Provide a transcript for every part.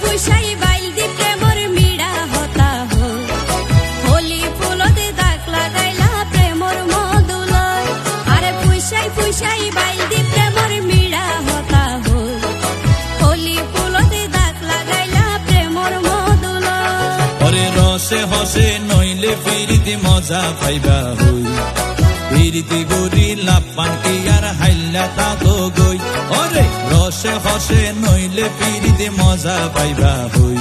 ফুসাই বাইল দি প্রেমর মিড়া হতা হলি ফুলতে দাখলা দাইলা প্রেমর মদুলয় আরে ফুসাই ফুসাই বাইল দি প্রেমর মিড়া হতা হলি ফুলতে দাখলা দাইলা প্রেমর মদুলয় ওরে রসে হসে নইলে ফিরিতি মজা পাইবা হই ফিরিতে গরি লাপান কি আর হাইলা তাকো গই। ওরে রসে হসে নইলে ফিরিতে মজা পাইবা হই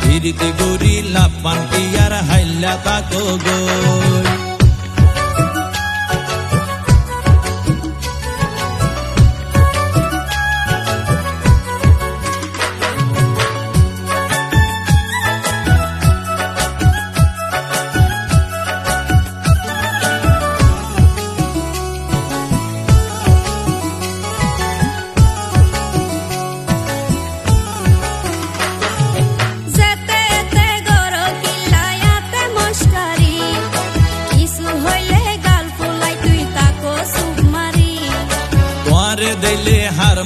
ফিরিতে গরি লাপান কি আর হাইলা তাকো গই।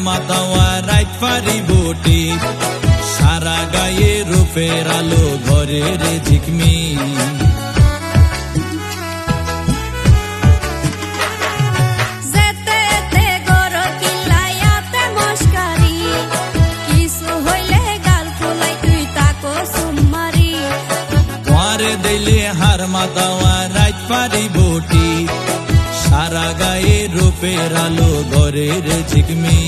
মাতাওয়া রাইট পারি বটি। সারা গায়ে রূপের আলো ঘরে রে ঝিকমি। দিলে হার মাতাওয়া রাইট পারি বটি। সারা গায়ে রূপের ঘরের ঝিকমি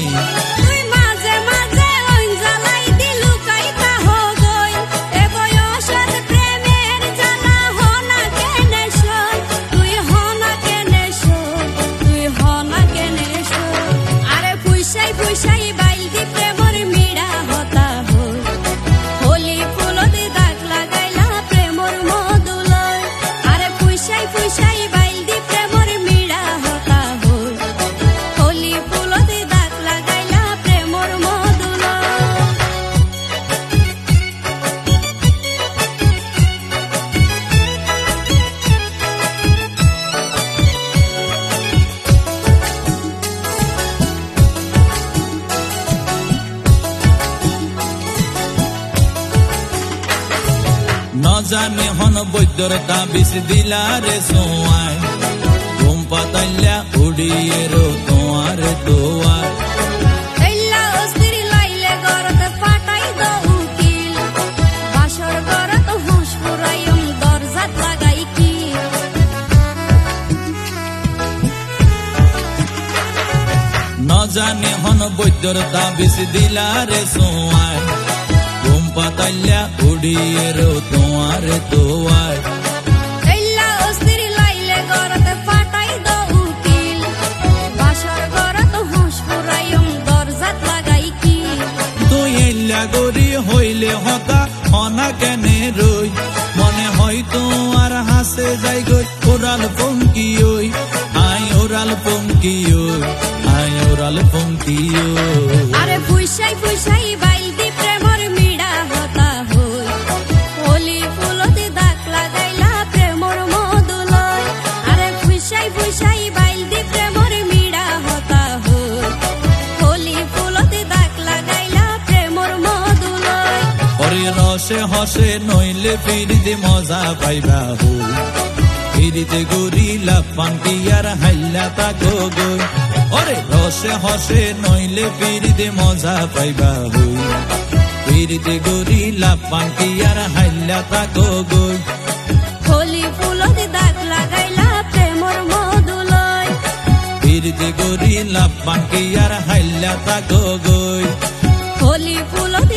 জানে হন বৈদ্যর তাবিজ দিলা রে সোয়াই ঘুম পাতাইলা উড়িয়ে রো তোমার দোয়ার। জানে হন বৈদ্যর তাবিজ দিলা রে সোয়াই পাতাইলা উড়িয়ে রো তোমার গরি হইলে হতা হনা কেনে রই মনে হয় তোমার হাসে যাই গই ওরাল পঙ্কি ওই আই ওরাল পঙ্কি ওই আই ওরাল পঙ্কি ওই আরে ফুইসাই ফুইসাই হসে নইলে ফিরিতে মজা পাইবা হই ফিরিতে গরিলা পান্তি আর হাইলা তাকো গই ওরে রসে হসে নইলে ফিরিতে মজা পাইবা হই ফিরিতে গরিলা পান্তি আর হাইলা তাকো গই হোলি ফুলতে দাগ লাগাইলা প্রেমর মধুলয়। ফিরিতে গরিলা পান্তি আর হাইলা তাকো গই হোলি ফুলতে